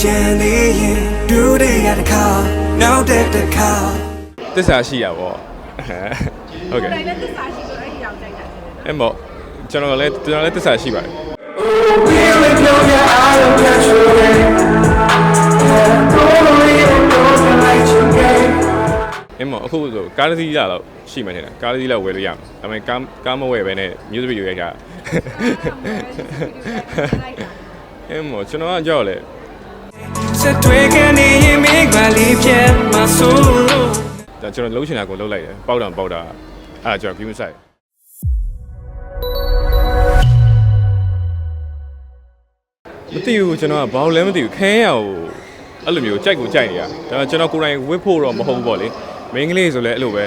ကြံသေးရင်ဒုတိယတစ်ခါနောက်တဲ့တစ်ခါတစ္ဆာရှိရပါဟုတ်ကဲ့တိုင်းနဲ့သစ္စာရှိဆိုအဲ့ဒီအောင်ကြိုက်တာဖြစ်တယ်အဲ့မော့ကျွန်တော်လည်းကျွန်တော်လည်းတစ္ဆာရှိပါတယ် Really know that I don't catch your game Totally don't know that I like your game အဲ့မော့အခုဆိုကားတစ်စီးလာတော့ရှိမှနေတာကားတစ်စီးလောက်ဝယ်လို့ရမှာဒါပေမဲ့ကားကားမဝယ်ပဲနဲ့ music video ရိုက်တာအဲ့မော့ကျွန်တော်ကကြောက်လေ ဆက်တွေ့ကနေရင်မိကလေးဖြစ်မှာဆိုလို့ဒါကျွန်တော်လုံးချင်တာကိုလုံးလိုက်တယ်ပေါက်တာပေါက်တာအဲ့ဒါကျွန်တော် view ဆိုင်မသိဘူးကျွန်တော်ကဘာလို့လဲမသိဘူးခဲရကိုအဲ့လိုမျိုးကြိုက်ကိုကြိုက်နေတာဒါပေမဲ့ကျွန်တော်ကိုယ်တိုင်ဝစ်ဖို့တော့မဟုတ်ဘူးပေါ့လေမင်းကလေးဆိုလဲအဲ့လိုပဲ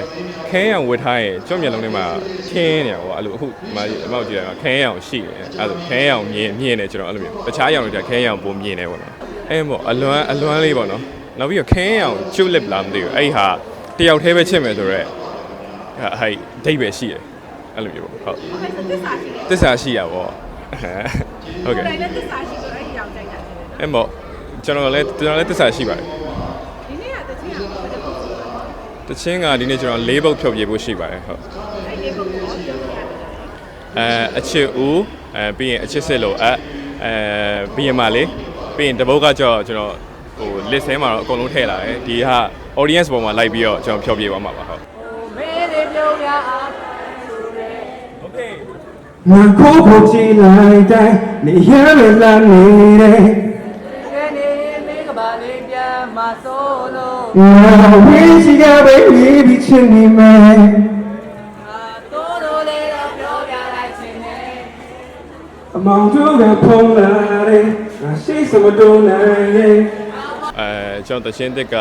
ခဲရဝစ်ထားရင်ကျွတ်မျက်လုံးထဲမှာခင်းနေတာပေါ့အဲ့လိုအခုမအမောက်ကြည့်ရတာခဲရအောင်ရှိတယ်အဲ့လိုခဲရအောင်မြင်မြင်နေကျွန်တော်အဲ့လိုမျိုးတခြားရောင်တွေကခဲရအောင်ပုံမြင်နေပေါ့နော် အဲ့မို့အလွမ်းအလွမ်းလေးပေါ့နော်နောက်ပြီးတော့ခဲရအောင်ကျွတ်လစ်လားမသိဘူးအဲ့ဟာတယောက်တည်းပဲချစ်မယ်ဆိုတော့ဟဲ့ဒိတ်ပဲရှိတယ်အဲ့လိုမျိုးပေါ့ဟုတ်သစ္စာရှိတယ်တစ္ဆာရှိရပေါ့ဟုတ်ကဲ့တိုင်းနဲ့သစ္စာရှိဆိုအဲ့ဒီအောင်ကြိုက်တာဖြစ်တယ်အဲ့မို့ကျွန်တော်လည်းကျွန်တော်လည်းတစ္ဆာရှိပါတယ်ဒီနေ့ကတချင်းအောင်ဘယ်လိုပုံစံတချင်းကဒီနေ့ကျွန်တော်၄ပုတ်ဖြုတ်ပြဖို့ရှိပါတယ်ဟုတ်အဲ့ဒီပုံကိုပြောပြရတယ်အဲအချစ်ဦးအဲပြီးရင်အချစ်စစ်လို့အအဲပြီးရင်မလေး ပြီးရင်တပုတ်ကကြောကျွန်တော်ဟို list ထဲမှာတော့အကုန်လုံးထည့်လာတယ်ဒီဟာ audience ပေါ်မှာလိုက်ပြီးတော့ကျွန်တော်ဖြောပြသွားမှာပါဟုတ်မေးလေးပြောပြအား Okay ငါကိုဖို့ကြည့်လိုက်တိုင်းနေရရလာနေတယ်ကဲနေမင်းကပါလေးပြန်မဆိုးလို့ငါဝေးရှိကပဲနေပြီးချင်နေမယ်အာတိုးတိုးလေးတော့ပြောပြလိုက်ခြင်းနဲ့အမောင်တို့ကဖုံးလာတယ်ငါ ရှိစမတုံးနိုင်ရဲ့အဲကျွန်တော်တချင်းတစ်က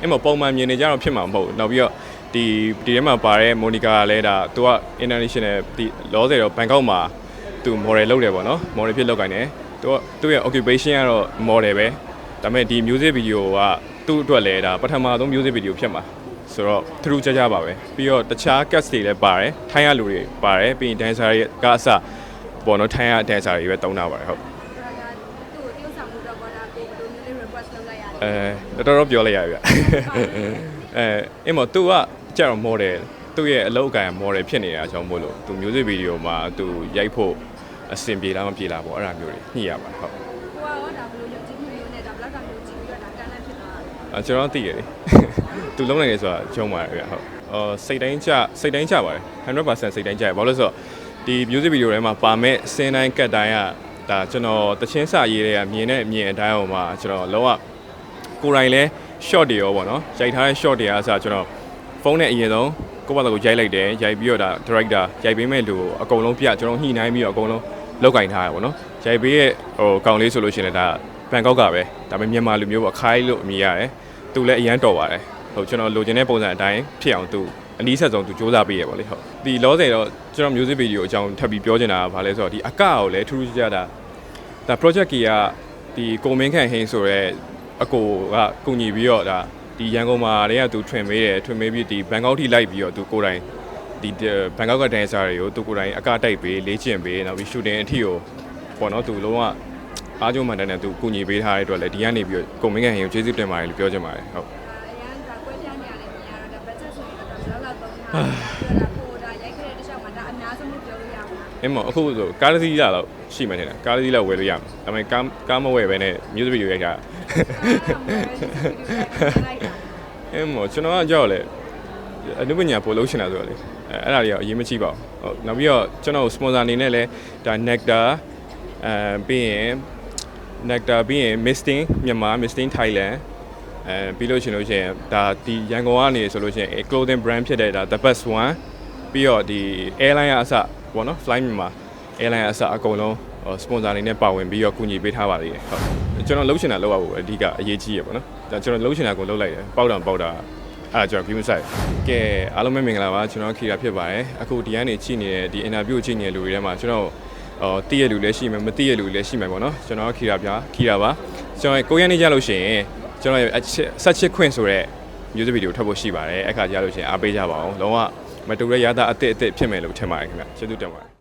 အဲ့မှာပုံမှန်မြင်နေကြတော့ဖြစ်မှာမဟုတ်ဘူးနောက်ပြီးတော့ဒီဒီထဲမှာပါတဲ့မိုနီကာကလည်းဒါသူက international ဒီလောဆယ်တော့ဘန်ကောက်မှာသူ model လုပ်တယ်ပေါ့နော် model ဖြစ်လုပ်ကိုင်တယ်သူကသူ့ရဲ့ occupation ကတော့ model ပဲဒါပေမဲ့ဒီ music video ကသူ့အတွက်လည်းဒါပထမဆုံး music video ဖြစ်မှာဆိုတော့ true ကြကြပါပဲပြီးတော့တခြား cast တွေလည်းပါတယ်ထိုင်းရလူတွေပါတယ်ပြီးရင် dancer တွေကအစပေါ့နော်ထိုင်းရ dancer တွေပဲတုံးတာပါတယ်ဟုတ် သူ့ကို tiêu ဆောင်မှုတော့ဘောတာ ကိုဘယ်လိုမျိုးလေး request လုပ်လိုက်ရလဲအဲတော်တော်ပြောလိုက်ရပြီဗျအဲအင်းမသူကကြတော့ model သူ့ရဲ့အလုပ်အကံ model ဖြစ်နေတာအကြောင်းမို့လို့သူ music video မှာသူရိုက်ဖို့အဆင်ပြေလားမပြေလားပေါ့အဲ့ဒါမျိုးတွေညှိရပါတယ်ဟုတ်ကိုကတော့ဒါဘယ်လိုရုပ်ကြည့်မျိုးနဲ့ဒါဘလောက်တောင်မျိုးကြည့်ပြီးတော့ဒါကန့်လန့်ဖြစ်သွားတာအဲကျွန်တော်သိရတယ်သူလုံးနိုင်တယ်ဆိုတာဂျုံပါတယ်ဗျဟုတ်အော်စိတ်တိုင်းကြစိတ်တိုင်းကြပါတယ်100%စိတ်တိုင်းကြရဘာလို့လဲဆိုတော့ဒီ music video ထဲမှာပါမဲ့စင်းတိုင်းကတ်တိုင်းက ဒါကျွန်တော်တချင်းစာရေးတွေကမြင်တဲ့အမြင်အတိုင်းအောင်မှာကျွန်တော်လောကကိုယ်တိုင်လဲ short တွေရောပေါ့နော်ရိုက်ထားတဲ့ short တွေအားဆိုကျွန်တော်ဖုန်းနဲ့အရင်ဆုံးကိုယ့်ဘာသာကိုရိုက်လိုက်တယ်ရိုက်ပြီးတော့ဒါ director ရိုက်ပေးမဲ့လူကိုအကုန်လုံးပြကျွန်တော်ညှိနှိုင်းပြီးတော့အကုန်လုံးလောက်ကင်ထားရပါတော့နော်ရိုက်ပေးရဲ့ဟိုကောင်လေးဆိုလို့ရှိရင်လည်းဒါဘန်ကောက်ကပဲဒါပေမဲ့မြန်မာလူမျိုးပေါ့ခိုင်းလို့အမည်ရတယ်သူလည်းအရန်တော်ပါတယ်ဟုတ်ကျွန်တော်လိုချင်တဲ့ပုံစံအတိုင်းဖြစ်အောင်သူ အနည်းဆက်ဆုံးသူစူးစမ်းပေးရပါလေဟုတ်ဒီလောဆယ်တော့ကျွန်တော် music video အကြောင်းထပ်ပြီးပြောချင်တာကဘာလဲဆိုတော့ဒီအကကိုလည်းထူးထူးခြားခြားဒါဒါ project ကြီးကဒီကိုမင်းခန့်ဟင်းဆိုရဲအကိုကကုညီပြီးတော့ဒါဒီရန်ကုန်မှာတည်းကသူထွင်ပေးတယ်ထွင်ပေးပြီးဒီဘန်ကောက်ထိလိုက်ပြီးတော့သူကိုယ်တိုင်ဒီဘန်ကောက်ကဒန်ဆာတွေကိုသူကိုယ်တိုင်အကတိုက်ပေးလေ့ကျင့်ပေးနောက်ပြီး shooting အထိကိုပေါ့နော်သူလုံးဝအားကျုံမှန်တယ်နဲ့သူကုညီပေးထားတဲ့အတွက်လည်းဒီကနေပြီးတော့ကိုမင်းခန့်ဟင်းကိုကျေးဇူးတင်ပါတယ်လို့ပြောချင်ပါတယ်ဟုတ် အများဆုံးလို့ပြောလို့ရမှာအင်းမအခုဆိုကားတစ်စီးလာတော့ရှိမှနေတာကားတစ်စီးလောက်ဝယ်လို့ရမှာဒါပေမဲ့ကားကားမဝယ်ပဲနဲ့ music video ရိုက်တာအင်းမကျွန်တော်ကကြောက်လေအနုပညာပို့လို့ရှင်တာဆိုတော့လေအဲအဲ့ဒါတွေကအရေးမကြီးပါဘူးဟုတ်နောက်ပြီးတော့ကျွန်တော် sponsor အနေနဲ့လည်းဒါ Nectar အဲပြီးရင် Nectar ပြီးရင် Misting မြန်မာ Misting Thailand အဲပြီးလို့ရှင်လို့ရှင်ဒါဒီရန်ကုန်ကနေဆိုလို့ရှင် clothing brand ဖြစ်တဲ့ဒါ The Best One ပြီးတော့ဒီ airline အစပေါ့နော် fly မြန်မာ airline အစအကုန်လုံး sponsor အနေနဲ့ပါဝင်ပြီးတော့ကူညီပေးထားပါသေးတယ်ဟုတ်ကျွန်တော်လှုပ်ရှင်တာလှုပ်ရဖို့အဓိကအရေးကြီးရပေါ့နော်ဒါကျွန်တော်လှုပ်ရှင်တာကိုလှုပ်လိုက်တယ်ပေါက်တာပေါက်တာအဲ့ဒါကျွန်တော် view site ကဲအားလုံးပဲမင်္ဂလာပါကျွန်တော်ခီရာဖြစ်ပါတယ်အခုဒီကနေကြည့်နေတဲ့ဒီ interview ကိုကြည့်နေတဲ့လူတွေထဲမှာကျွန်တော်အော်တည့်ရလူလည်းရှိမယ်မတည့်ရလူလည်းရှိမယ်ပေါ့နော်ကျွန်တော်ခီရာပြခီရာပါကျွန်တော်ကိုရန်နေကြလို့ရှိရင် ကျွန်တော်ရဲ့ဆက်ချစ်ခွင့်ဆိုတဲ့ music video ထွက်ဖို့ရှိပါတယ်အခါကြလို့ရှိရင်အားပေးကြပါအောင်လုံးဝမတူတဲ့ရတာအစ်စ်အစ်စ်ဖြစ်မယ်လို့ထင်ပါတယ်ခင်ဗျကျေးဇူးတင်ပါတယ်